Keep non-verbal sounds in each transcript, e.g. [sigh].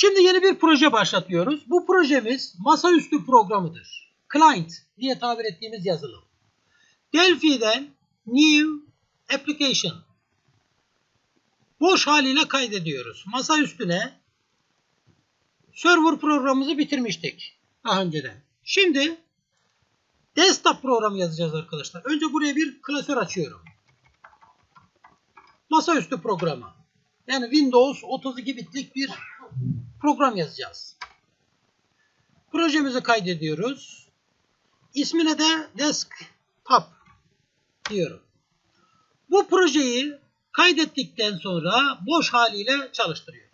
Şimdi yeni bir proje başlatıyoruz. Bu projemiz masaüstü programıdır. Client diye tabir ettiğimiz yazılım. Delphi'den New Application boş haliyle kaydediyoruz. Masa üstüne server programımızı bitirmiştik daha önceden. Şimdi desktop programı yazacağız arkadaşlar. Önce buraya bir klasör açıyorum. Masaüstü programı. Yani Windows 32 bitlik bir program yazacağız. Projemizi kaydediyoruz. İsmine de desktop diyorum. Bu projeyi kaydettikten sonra boş haliyle çalıştırıyoruz.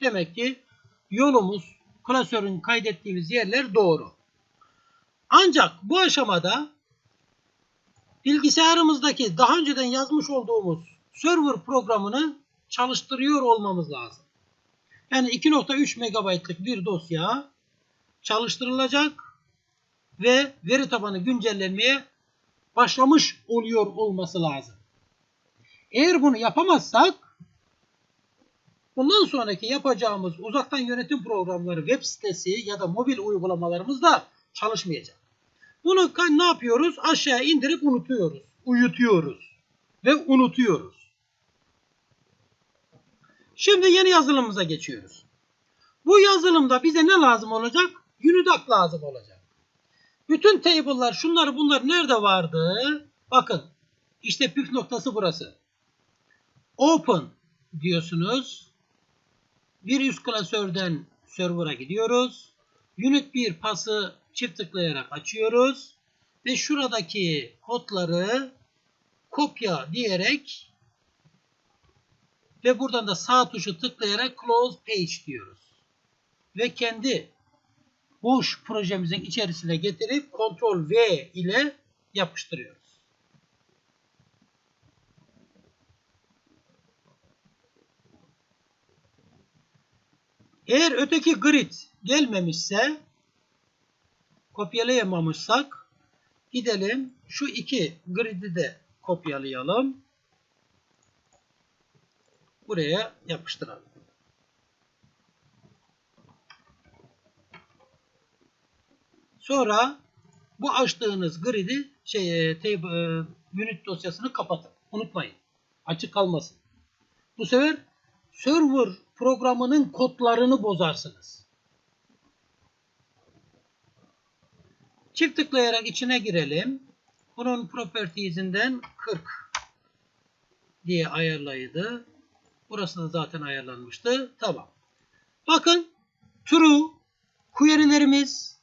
Demek ki yolumuz klasörün kaydettiğimiz yerler doğru. Ancak bu aşamada bilgisayarımızdaki daha önceden yazmış olduğumuz server programını çalıştırıyor olmamız lazım. Yani 2.3 MB'lık bir dosya çalıştırılacak ve veri tabanı güncellenmeye başlamış oluyor olması lazım. Eğer bunu yapamazsak bundan sonraki yapacağımız uzaktan yönetim programları web sitesi ya da mobil uygulamalarımız da çalışmayacak. Bunu ne yapıyoruz? Aşağı indirip unutuyoruz. Uyutuyoruz. Ve unutuyoruz. Şimdi yeni yazılımımıza geçiyoruz. Bu yazılımda bize ne lazım olacak? Unidoc lazım olacak. Bütün table'lar şunlar bunlar nerede vardı? Bakın işte püf noktası burası. Open diyorsunuz. Bir üst klasörden server'a gidiyoruz. Unit 1 pası çift tıklayarak açıyoruz. Ve şuradaki kodları kopya diyerek ve buradan da sağ tuşu tıklayarak close page diyoruz. Ve kendi boş projemizin içerisine getirip Ctrl V ile yapıştırıyoruz. Eğer öteki grid gelmemişse kopyalayamamışsak gidelim şu iki grid'i de kopyalayalım. Buraya yapıştıralım. Sonra bu açtığınız grid'i şey table, e, unit dosyasını kapatın. Unutmayın. Açık kalmasın. Bu sefer server programının kodlarını bozarsınız. Çift tıklayarak içine girelim. Bunun properties'inden 40 diye ayarlaydı. Burası da zaten ayarlanmıştı. Tamam. Bakın true query'lerimiz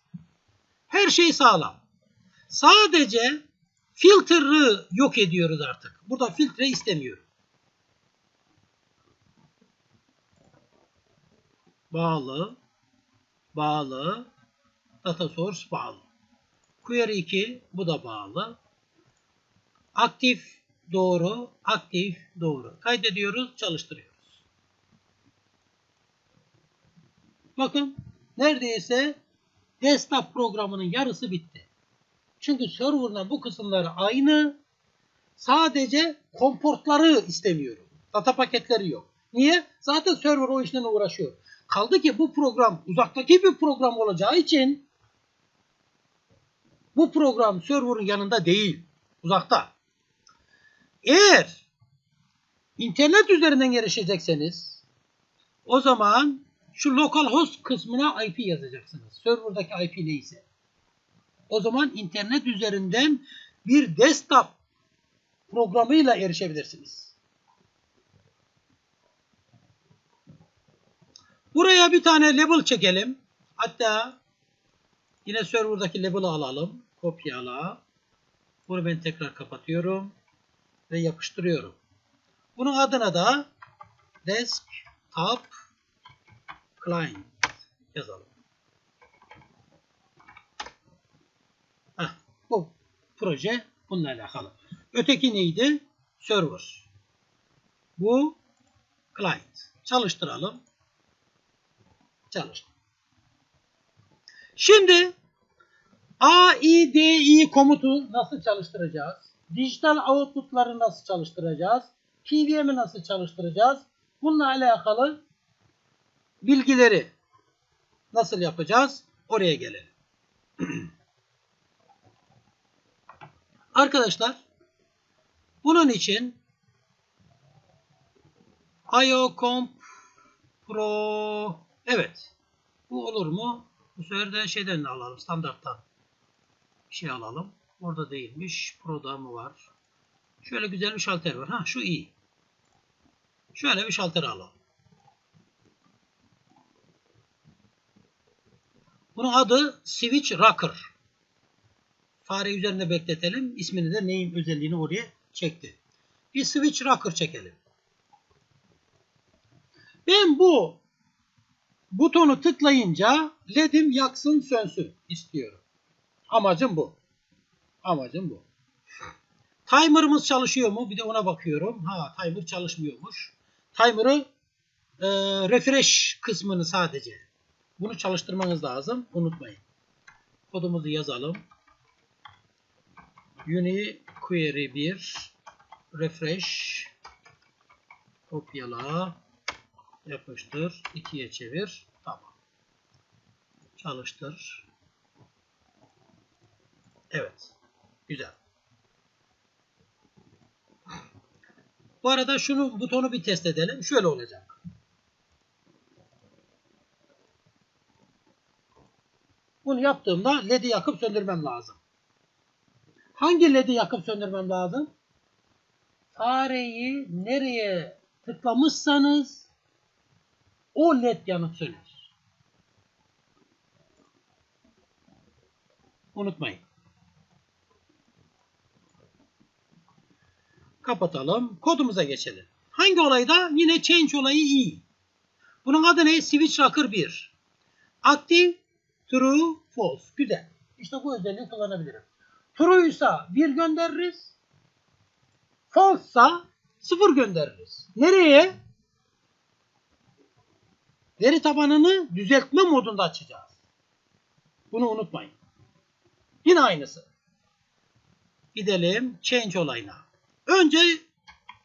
her şey sağlam. Sadece filter'ı yok ediyoruz artık. Burada filtre istemiyorum. Bağlı, bağlı, data source bağlı. Query 2 bu da bağlı. Aktif doğru, aktif doğru. Kaydediyoruz, çalıştırıyoruz. Bakın neredeyse desktop programının yarısı bitti. Çünkü server'dan bu kısımları aynı. Sadece komportları istemiyorum. Data paketleri yok. Niye? Zaten server o işle uğraşıyor. Kaldı ki bu program uzaktaki bir program olacağı için bu program server'ın yanında değil. Uzakta. Eğer internet üzerinden erişecekseniz o zaman şu localhost kısmına IP yazacaksınız. Server'daki IP neyse. O zaman internet üzerinden bir desktop programıyla erişebilirsiniz. Buraya bir tane label çekelim. Hatta yine server'daki label'ı alalım. Kopyala. Bunu ben tekrar kapatıyorum ve yapıştırıyorum. Bunun adına da desktop client yazalım. Heh, bu proje bununla alakalı. Öteki neydi? Server. Bu client. Çalıştıralım. Çalıştır. Şimdi AIDI komutu nasıl çalıştıracağız? Dijital output'ları nasıl çalıştıracağız? PVM'i nasıl çalıştıracağız? Bununla alakalı bilgileri nasıl yapacağız? Oraya gelelim. [clears throat] Arkadaşlar bunun için IO Comp Pro evet bu olur mu? Bu sefer de şeyden de alalım standarttan şey alalım. Orada değilmiş. Pro'da mı var? Şöyle güzel bir şalter var. Ha şu iyi. Şöyle bir şalter alalım. Bunun adı Switch Rocker. Fare üzerinde bekletelim. İsmini de neyin özelliğini oraya çekti. Bir Switch Rocker çekelim. Ben bu butonu tıklayınca LED'im yaksın sönsün istiyorum. Amacım bu. Amacım bu. Timer'ımız çalışıyor mu? Bir de ona bakıyorum. Ha timer çalışmıyormuş. Timer'ı e, refresh kısmını sadece. Bunu çalıştırmanız lazım. Unutmayın. Kodumuzu yazalım. UniQuery 1 refresh kopyala yapıştır 2'ye çevir. Tamam. Çalıştır. Evet. Güzel. Bu arada şunu butonu bir test edelim. Şöyle olacak. Bunu yaptığımda LED'i yakıp söndürmem lazım. Hangi LED'i yakıp söndürmem lazım? Fareyi nereye tıklamışsanız o led yanıp sönür. Unutmayın. Kapatalım. Kodumuza geçelim. Hangi olayda? Yine change olayı iyi. Bunun adı ne? Switch Rocker 1. Active, true, false. Güzel. İşte bu özelliği kullanabilirim. True'ysa 1 göndeririz. False'sa 0 göndeririz. Nereye? Veri tabanını düzeltme modunda açacağız. Bunu unutmayın. Yine aynısı. Gidelim change olayına. Önce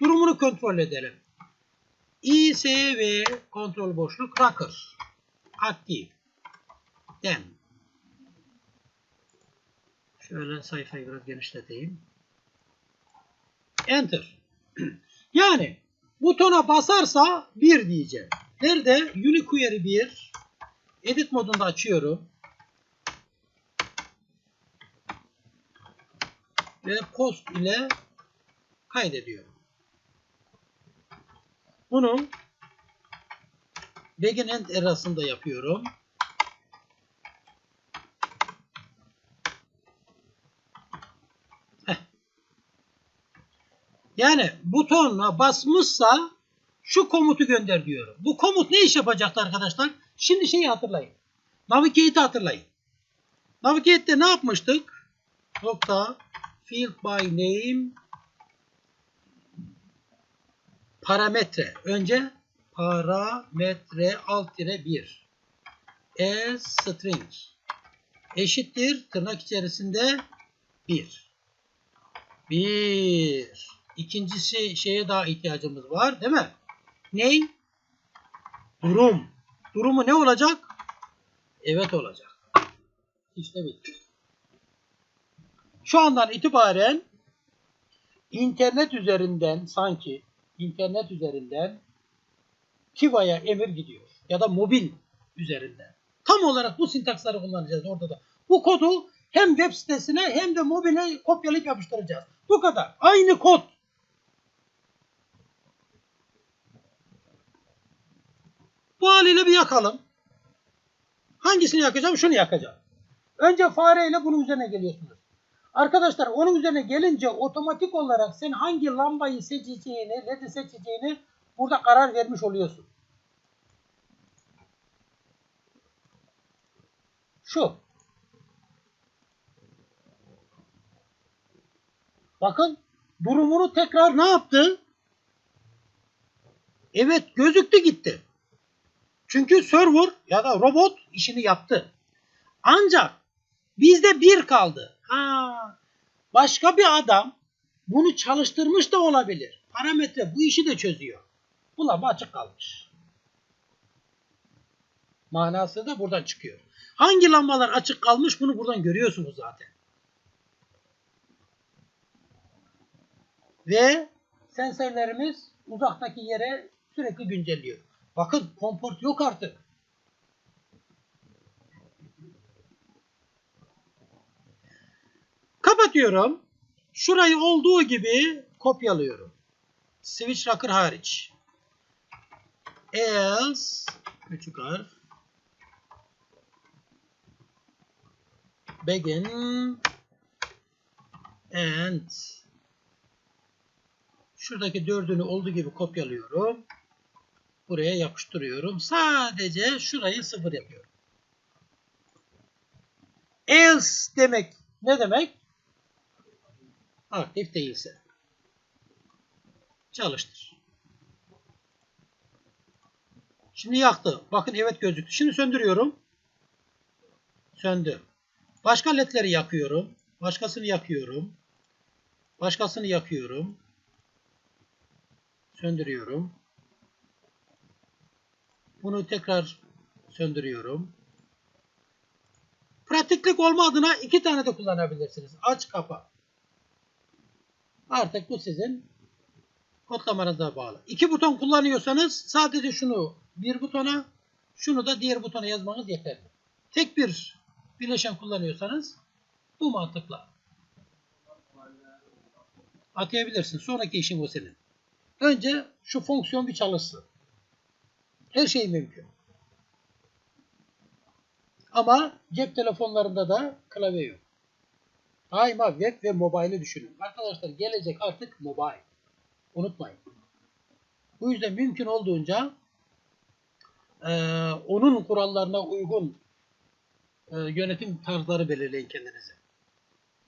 durumunu kontrol edelim. ISV kontrol boşluk rocker aktif. Den. Şöyle sayfayı biraz genişleteyim. Enter. [clears throat] Yani butona basarsa 1 diyeceğim. Nerede? UniQuery 1. Edit modunda açıyorum. Ve post ile kaydediyorum. Bunu begin end arasında yapıyorum. Heh. Yani butonuna basmışsa şu komutu gönder diyorum. Bu komut ne iş yapacaktı arkadaşlar? Şimdi şeyi hatırlayın. Navigate'i hatırlayın. Navigate'de ne yapmıştık? Nokta field by name parametre. Önce parametre alt tire 1 as string eşittir tırnak içerisinde 1 1 İkincisi şeye daha ihtiyacımız var değil mi? Ney? Durum. Durumu ne olacak? Evet olacak. İşte bitti. Şu andan itibaren internet üzerinden sanki internet üzerinden Kiva'ya emir gidiyor. Ya da mobil üzerinden. Tam olarak bu sintaksları kullanacağız orada da. Bu kodu hem web sitesine hem de mobile kopyalayıp yapıştıracağız. Bu kadar. Aynı kod. Bu haliyle bir yakalım. Hangisini yakacağım? Şunu yakacağım. Önce fareyle bunun üzerine geliyorsunuz. Arkadaşlar onun üzerine gelince otomatik olarak sen hangi lambayı seçeceğini, led'i seçeceğini burada karar vermiş oluyorsun. Şu. Bakın durumunu tekrar ne yaptı? Evet gözüktü gitti. Çünkü server ya da robot işini yaptı. Ancak bizde bir kaldı. Başka bir adam bunu çalıştırmış da olabilir. Parametre bu işi de çözüyor. Bu lamba açık kalmış. manası da buradan çıkıyor. Hangi lambalar açık kalmış bunu buradan görüyorsunuz zaten. Ve sensörlerimiz uzaktaki yere sürekli güncelliyor. Bakın komport yok artık. Kapatıyorum. Şurayı olduğu gibi kopyalıyorum. Switch rocker hariç. Else küçük harf begin and şuradaki dördünü olduğu gibi kopyalıyorum. Buraya yapıştırıyorum. Sadece şurayı sıfır yapıyorum. Else demek ne demek? Aktif değilse. Çalıştır. Şimdi yaktı. Bakın evet gözüktü. Şimdi söndürüyorum. Söndü. Başka ledleri yakıyorum. Başkasını yakıyorum. Başkasını yakıyorum. Söndürüyorum. Bunu tekrar söndürüyorum. Pratiklik olma adına iki tane de kullanabilirsiniz. Aç kapa. Artık bu sizin kodlamanıza bağlı. İki buton kullanıyorsanız sadece şunu bir butona, şunu da diğer butona yazmanız yeterli. Tek bir bileşen kullanıyorsanız bu mantıkla atayabilirsin. Sonraki işin o senin. Önce şu fonksiyon bir çalışsın. Her şey mümkün. Ama cep telefonlarında da klavye yok. Daima web ve mobile'i düşünün. Arkadaşlar gelecek artık mobile. Unutmayın. Bu yüzden mümkün olduğunca e, onun kurallarına uygun e, yönetim tarzları belirleyin kendinize.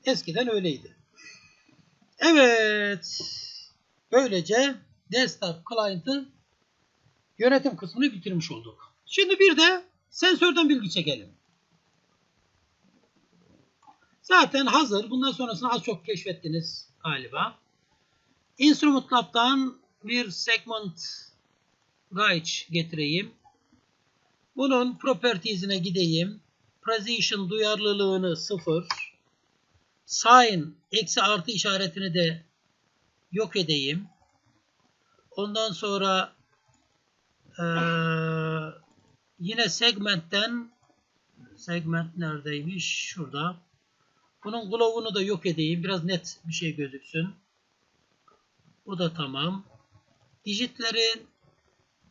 Eskiden öyleydi. Evet. Böylece desktop client'ı yönetim kısmını bitirmiş olduk. Şimdi bir de sensörden bilgi çekelim. Zaten hazır. Bundan sonrasını az çok keşfettiniz galiba. Instrument Lab'dan bir segment guide getireyim. Bunun properties'ine gideyim. Precision duyarlılığını sıfır. Sign eksi artı işaretini de yok edeyim. Ondan sonra ee, yine segmentten segment neredeymiş? Şurada. Bunun glow'unu da yok edeyim. Biraz net bir şey gözüksün. Bu da tamam. Dijitlerin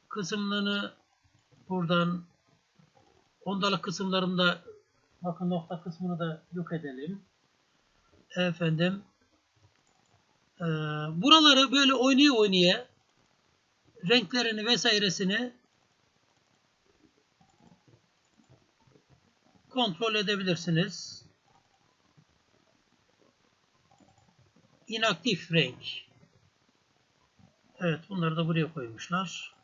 kısımlarını buradan ondalık kısımlarında bakın nokta kısmını da yok edelim. Efendim e, buraları böyle oynaya oynaya renklerini vesairesini kontrol edebilirsiniz. İnaktif renk. Evet bunları da buraya koymuşlar.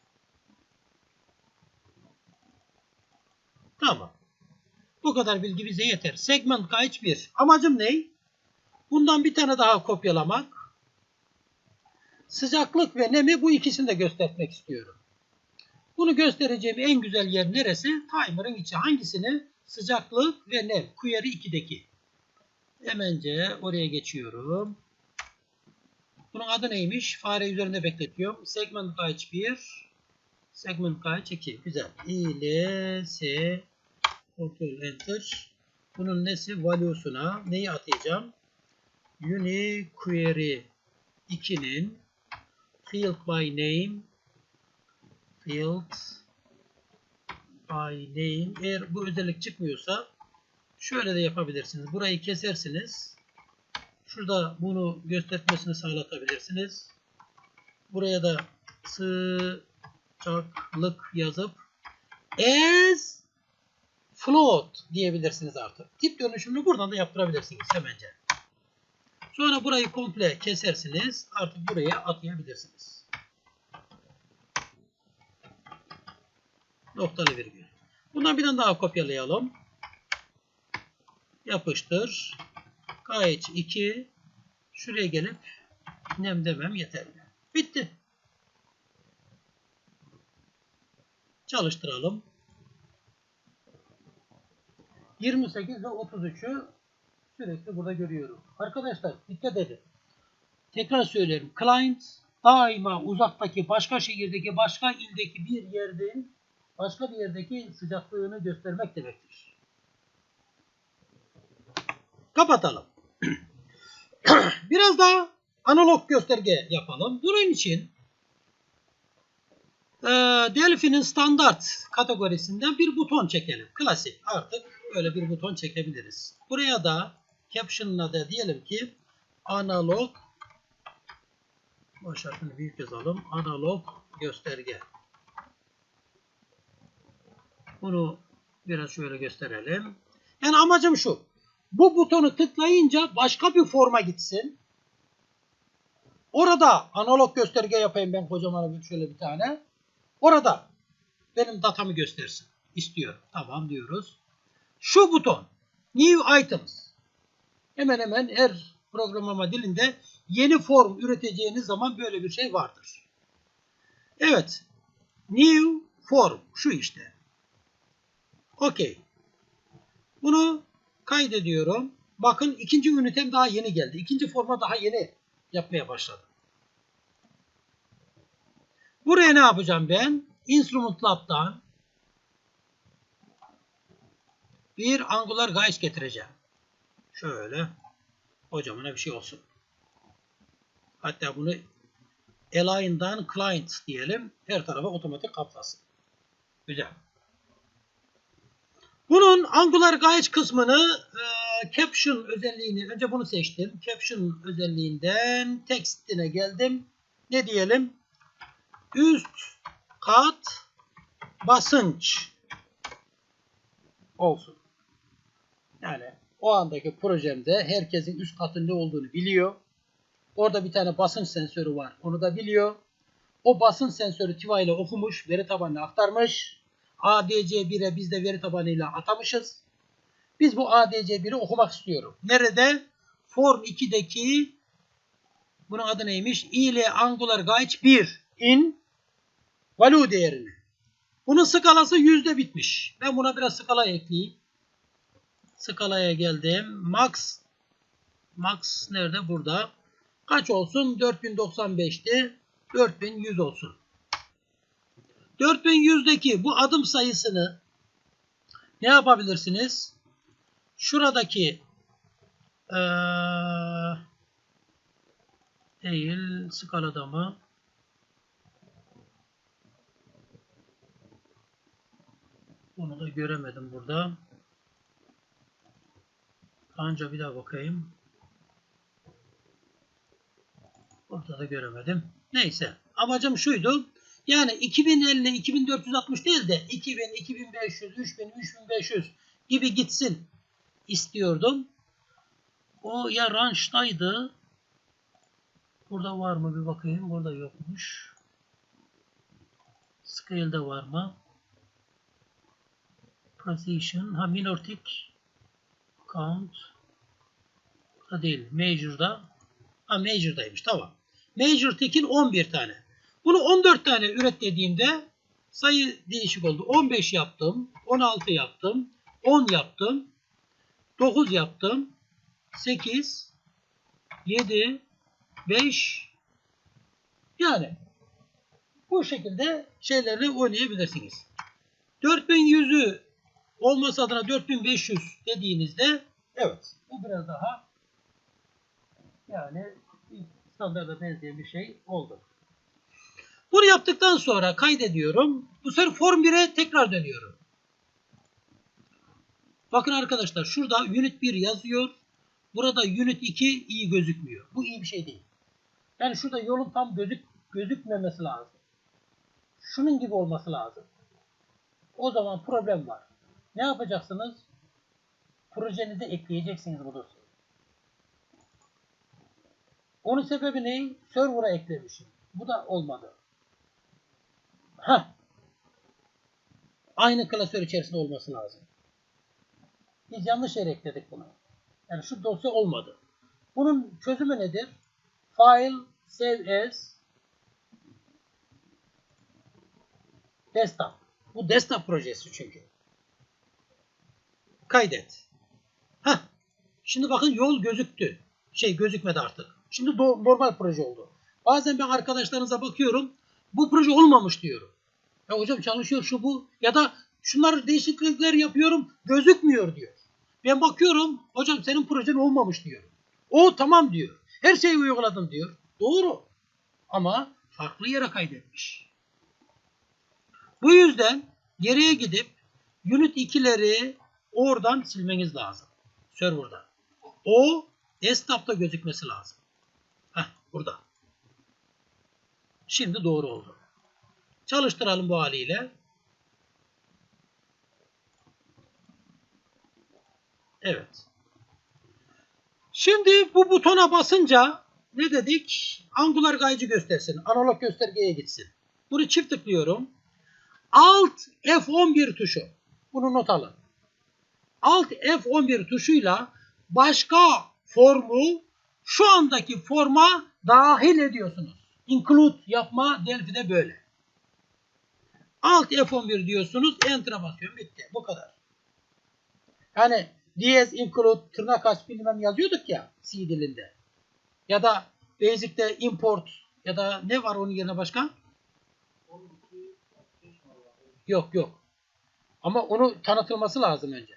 Tamam. Bu kadar bilgi bize yeter. Segment kayıt 1. Amacım ne? Bundan bir tane daha kopyalamak. Sıcaklık ve nemi bu ikisini de göstermek istiyorum. Bunu göstereceğim en güzel yer neresi? Timer'ın içi. Hangisini? Sıcaklık ve nem. Query 2'deki. Hemence oraya geçiyorum. Bunun adı neymiş? Fare üzerinde bekletiyorum. Segment kaç 1. Segment kaç 2. Güzel. I, L. Ctrl Enter. Bunun nesi? Value'suna neyi atayacağım? UniQuery 2'nin field by name field by name eğer bu özellik çıkmıyorsa şöyle de yapabilirsiniz. Burayı kesersiniz. Şurada bunu göstermesini sağlatabilirsiniz. Buraya da sıcaklık yazıp as float diyebilirsiniz artık. Tip dönüşümünü buradan da yaptırabilirsiniz hemence. Sonra burayı komple kesersiniz. Artık buraya atayabilirsiniz. Noktalı virgül. Bundan bir tane daha kopyalayalım. Yapıştır. KH 2 şuraya gelip nem demem yeterli. Bitti. Çalıştıralım. 28 ve 33'ü sürekli burada görüyorum. Arkadaşlar dikkat edin. Tekrar söylerim. Client daima uzaktaki başka şehirdeki başka ildeki bir yerden başka bir yerdeki sıcaklığını göstermek demektir. Kapatalım. [clears throat] Biraz daha analog gösterge yapalım. Bunun için e, Delphi'nin standart kategorisinden bir buton çekelim. Klasik artık öyle bir buton çekebiliriz. Buraya da caption'ına da diyelim ki analog baş harfini büyük yazalım. Analog gösterge. Bunu biraz şöyle gösterelim. Yani amacım şu. Bu butonu tıklayınca başka bir forma gitsin. Orada analog gösterge yapayım ben kocaman şöyle bir tane. Orada benim datamı göstersin. İstiyor. Tamam diyoruz. Şu buton. New Items. Hemen hemen her programlama dilinde yeni form üreteceğiniz zaman böyle bir şey vardır. Evet. New Form. Şu işte. Okey. Bunu kaydediyorum. Bakın ikinci ünitem daha yeni geldi. İkinci forma daha yeni yapmaya başladım. Buraya ne yapacağım ben? Instrument Lab'dan bir Angular Guys getireceğim. Şöyle kocaman bir şey olsun. Hatta bunu Align'dan Client diyelim. Her tarafa otomatik kaplasın. Güzel. Bunun Angular Guys kısmını e, Caption özelliğini önce bunu seçtim. Caption özelliğinden textine geldim. Ne diyelim? Üst kat basınç olsun. Yani o andaki projemde herkesin üst katın ne olduğunu biliyor. Orada bir tane basınç sensörü var. Onu da biliyor. O basınç sensörü TIVA ile okumuş, veri tabanına aktarmış. ADC1'e biz de veri tabanıyla atamışız. Biz bu ADC1'i okumak istiyorum. Nerede? Form 2'deki bunun adı neymiş? ile Angular Guide 1 in value değerini. Bunun skalası yüzde bitmiş. Ben buna biraz skala ekleyeyim. Skalaya geldim. Max Max nerede? Burada. Kaç olsun? 4095'ti. 4100 olsun. 4100'deki bu adım sayısını ne yapabilirsiniz? Şuradaki ee, değil skalada mı? Bunu da göremedim burada. Anca bir daha bakayım. Orada da göremedim. Neyse. Amacım şuydu. Yani 2050, 2460 değil de 2000, 2500, 3000, 3500 gibi gitsin istiyordum. O ya range'daydı. Burada var mı bir bakayım. Burada yokmuş. Scale'de var mı? Precision. Ha Minortic. Count. Da değil. Major'da. Ha Major'daymış. Tamam. Major Tech'in 11 tane. Bunu 14 tane üret dediğimde sayı değişik oldu. 15 yaptım. 16 yaptım. 10 yaptım. 9 yaptım. 8 7 5 yani bu şekilde şeylerle oynayabilirsiniz. 4100'ü olması adına 4500 dediğinizde evet bu biraz daha yani standarda benzeyen bir şey oldu. Bunu yaptıktan sonra kaydediyorum. Bu sefer Form 1'e tekrar dönüyorum. Bakın arkadaşlar şurada Unit 1 yazıyor. Burada Unit 2 iyi gözükmüyor. Bu iyi bir şey değil. Yani şurada yolun tam gözük, gözükmemesi lazım. Şunun gibi olması lazım. O zaman problem var. Ne yapacaksınız? Projenize ekleyeceksiniz bu dosyayı. Onun sebebi ne? Server'a eklemişim. Bu da olmadı. Ha. Aynı klasör içerisinde olması lazım. Biz yanlış yere ekledik bunu. Yani şu dosya olmadı. Bunun çözümü nedir? File, save as, desktop. Bu desktop projesi çünkü. Kaydet. Heh. Şimdi bakın yol gözüktü. Şey gözükmedi artık. Şimdi normal proje oldu. Bazen ben arkadaşlarınıza bakıyorum. Bu proje olmamış diyorum. Ya hocam çalışıyor şu bu. Ya da şunları değişiklikler yapıyorum. Gözükmüyor diyor. Ben bakıyorum. Hocam senin projen olmamış diyor. O tamam diyor. Her şeyi uyguladım diyor. Doğru. Ama farklı yere kaydetmiş. Bu yüzden geriye gidip Unit 2'leri oradan silmeniz lazım. Server'dan. O desktop'ta gözükmesi lazım. Heh, burada. Şimdi doğru oldu. Çalıştıralım bu haliyle. Evet. Şimdi bu butona basınca ne dedik? Angular gaycı göstersin. Analog göstergeye gitsin. Bunu çift tıklıyorum. Alt F11 tuşu. Bunu not alın. Alt F11 tuşuyla başka formu şu andaki forma dahil ediyorsunuz. Include yapma Delphi'de böyle. Alt F11 diyorsunuz. Enter'a basıyorum. Bitti. Bu kadar. Yani DS include tırnak aç bilmem yazıyorduk ya C dilinde. Ya da Basic'te import ya da ne var onun yerine başka? Yok yok. Ama onu tanıtılması lazım önce.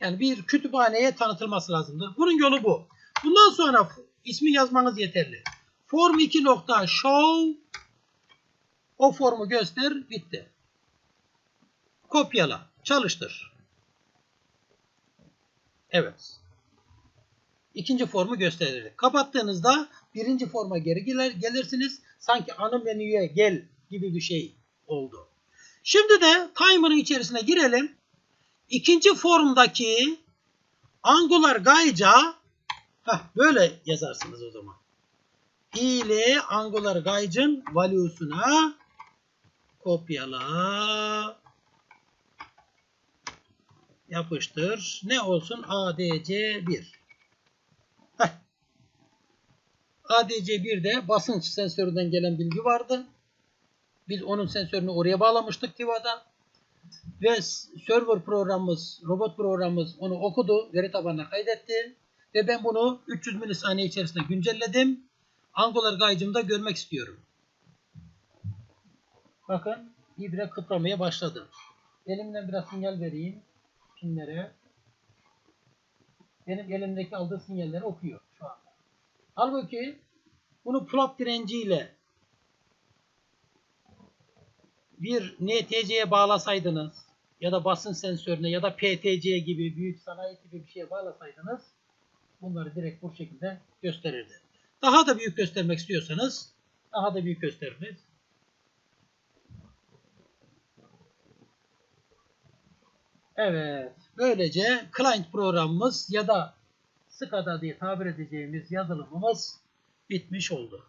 Yani bir kütüphaneye tanıtılması lazımdır. Bunun yolu bu. Bundan sonra ismi yazmanız yeterli. Form 2 nokta show o formu göster bitti. Kopyala. Çalıştır. Evet. İkinci formu gösterir. Kapattığınızda birinci forma geri gelir, gelirsiniz. Sanki ana menüye gel gibi bir şey oldu. Şimdi de timer'ın içerisine girelim. İkinci formdaki Angular Gayca heh, böyle yazarsınız o zaman. i ile Angular Gaycın value'suna kopyala yapıştır. Ne olsun? ADC1. Heh. ADC1'de basınç sensöründen gelen bilgi vardı. Biz onun sensörünü oraya bağlamıştık Tiva'da. Ve server programımız, robot programımız onu okudu, veri tabanına kaydetti. Ve ben bunu 300 milisaniye içerisinde güncelledim. Angular gaycımda görmek istiyorum. Bakın ibre kıpramaya başladı. Elimden biraz sinyal vereyim pinlere. Benim elimdeki aldığı sinyalleri okuyor şu anda. Halbuki bunu plot direnciyle bir NTC'ye bağlasaydınız ya da basın sensörüne ya da PTC gibi büyük sanayi gibi bir şeye bağlasaydınız bunları direkt bu şekilde gösterirdi. Daha da büyük göstermek istiyorsanız daha da büyük gösteririz. Evet. Böylece client programımız ya da SCADA diye tabir edeceğimiz yazılımımız bitmiş oldu.